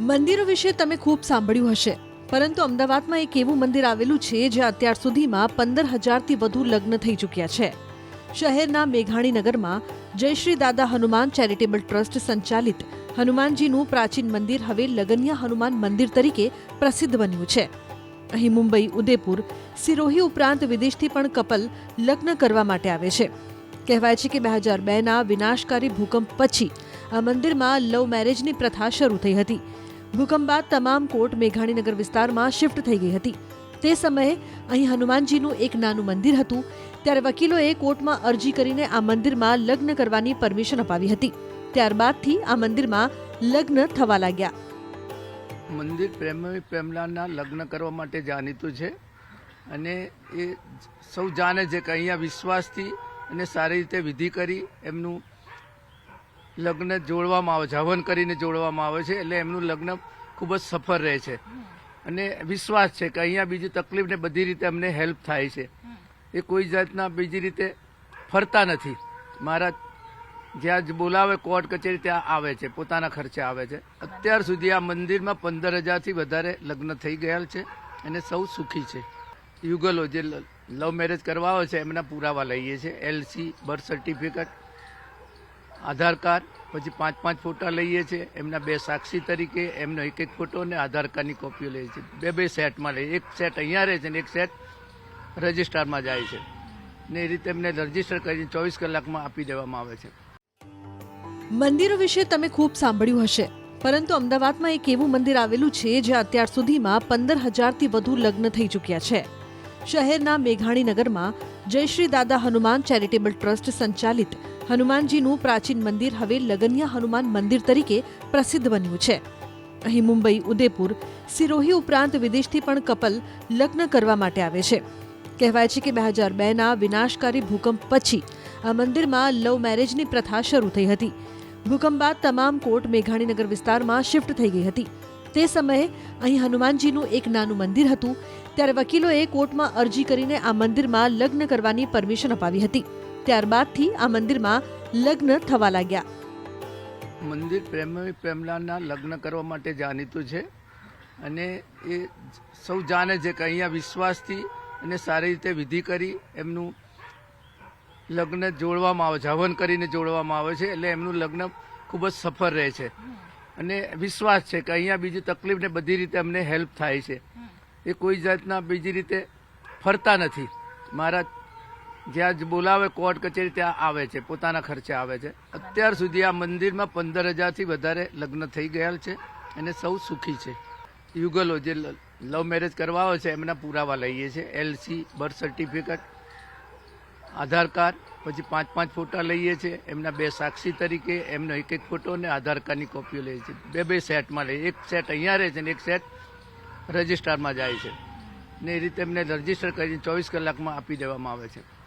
મંદિરો વિશે તમે ખૂબ સાંભળ્યું હશે. પરંતુ અમદાવાદમાં એક એવું મંદિર આવેલું છે જ્યાં અત્યાર સુધીમાં પંદર હજારથી વધુ લગ્ન થઈ ચૂક્યા છે. શહેરના મેઘાણી નગરમાં જયશ્રી દાદા હનુમાન ચેરિટેબલ ટ્રસ્ટ સંચાલિત હનુમાનજીનું પ્રાચીન મંદિર હવે લગનિયા હનુમાન મંદિર તરીકે પ્રસિદ્ધ બન્યું છે. અહીં મુંબઈ ઉદેપુર સિરોહી ઉપરાંત વિદેશથી પણ કપલ લગ્ન કરવા માટે આવે છે. કહેવાય છે કે બે હજાર બેના વિનાશકારી ભૂકંપ પછી આ મંદિરમાં લવ મેરેજની પ્રથા શરૂ થઈ હતી. ભૂકંપ બાદ તમામ કોર્ટ મેઘાણીનગર વિસ્તારમાં શિફ્ટ થઈ ગઈ હતી. તે સમયે અહીં હનુમાનજીનું એક નાનું મંદિર હતું. ત્યારે વકીલોએ કોર્ટમાં અરજી કરીને આ મંદિરમાં લગ્ન કરવાની પરમિશન અપાવી હતી. ત્યારબાદથી આ મંદિરમાં લગ્ન થવા લાગ્યા. મંદિર પ્રેમી પ્રેમલાના લગ્ન કરવા માટે જાણીતું છે અને એ સૌ જાણે છે કે અહીંયા વિશ્વાસથી અને સારી રીતે વિધિ કરી એમનું લગ્ન જોડવામાં આવે છે, હવન કરીને જોડવામાં આવે છે, એટલે એમનું લગ્ન ખૂબ જ સફળ રહે છે. અને વિશ્વાસ છે કે અહીંયા બીજી તકલીફ ને બધી રીતે અમને હેલ્પ થાય છે. એ કોઈ જાતના બીજી રીતે ફરતા નથી. મારા જ્યાં જ બોલાવે કોર્ટ કચેરી ત્યાં આવે છે, પોતાના ખર્ચે આવે છે. અત્યાર સુધી આ મંદિરમાં પંદર હજારથી વધારે લગ્ન થઈ ગયા છે અને સૌ સુખી છે. યુગલો જે લવ મેરેજ કરવા આવે છે, એમના પુરાવા લઈએ છીએ L C, birth certificate Aadhaar card, પછી પાંચ પાંચ ફોટા લઈએ છીએ એમના બે સાક્ષી તરીકે, એમનો એક એક ફોટો અને આધાર કાર્ડની કોપીઓ લઈએ છીએ બે બે સેટમાં લઈએ. એક સેટ અહીંયા રહે છે અને એક સેટ રજિસ્ટરમાં જાય છે. ને એ રીતે એમને રજિસ્ટર કરીને ચોવીસ કલાકમાં આપી દેવામાં આવે છે. મંદિરો વિશે તમે ખૂબ સાંભળ્યું હશે. પરંતુ અમદાવાદમાં એક એવું મંદિર આવેલું છે જ્યાં અત્યાર સુધીમાં પંદર હજારથી વધુ લગ્ન થઈ ચૂક્યા છે. શહેરના મેઘાણીનગરમાં જયશ્રી દાદા હનુમાન ચેરિટેબલ ટ્રસ્ટ સંચાલિત હનુમાનજીનું પ્રાચીન મંદિર હવે લગનિયા હનુમાન મંદિર તરીકે પ્રસિદ્ધ બન્યું છે. અહીં મુંબઈ, ઉદયપુર, સિરોહી ઉપરાંત વિદેશથી પણ કપલ લગ્ન કરવા માટે આવે છે. કહેવાય છે કે બે હજાર બેના વિનાશકારી ભૂકંપ પછી આ મંદિરમાં લવ મેરેજની પ્રથા શરૂ થઈ હતી. ભૂકંપ બાદ તમામ કોર્ટ મેઘાણીનગર વિસ્તારમાં શિફ્ટ થઈ ગઈ હતી. તે સમયે અહીં હનુમાનજીનું એક નાનું મંદિર હતું ત્યારે વકીલોએ કોર્ટમાં અરજી કરીને આ મંદિરમાં લગ્ન કરવાની પરમિશન અપાવી હતી. ત્યારબાદથી આ મંદિરમાં લગ્ન થવા લાગ્યા. મંદિર પ્રેમી પ્રેમલાના લગ્ન કરવા માટે જાણીતું છે અને એ સૌ જાણે છે કે અહીંયા વિશ્વાસથી અને સારી રીતે વિધિ કરી એમનું લગ્ન જોડવામાં આવે છે, હવન કરીને જોડવામાં આવે છે, એટલે એમનું લગ્ન ખૂબ જ સફળ રહે છે. અને વિશ્વાસ છે કે અહીંયા બીજી તકલીફ ને બધી રીતે અમને હેલ્પ થાય છે. એ કોઈ જાતના બીજી રીતે ફરતા નથી. મારા જ્યાં જ બોલાવે, કોર્ટ કચેરી ત્યાં આવે છે, પોતાના ખર્ચે આવે છે. અત્યાર સુધી આ મંદિરમાં પંદર હજારથી વધારે લગ્ન થઈ ગયા છે અને સૌ સુખી છે. યુગલો જે લવ મેરેજ કરવા આવે છે, એમના પુરાવા લઈએ છીએ. L C, birth certificate, Aadhaar card, પછી પાંચ પાંચ ફોટા લઈએ છીએ. એમના બે સાક્ષી તરીકે, એમનો એક એક ફોટો અને આધાર કાર્ડની કોપીઓ લઈએ છીએ. બે બે સેટમાં લઈએ. એક સેટ અહીંયા રહે છે અને એક સેટ રજિસ્ટરમાં જાય છે. ને એ રીતે એમને રજિસ્ટર કરીને ચોવીસ કલાકમાં આપી દેવામાં આવે છે.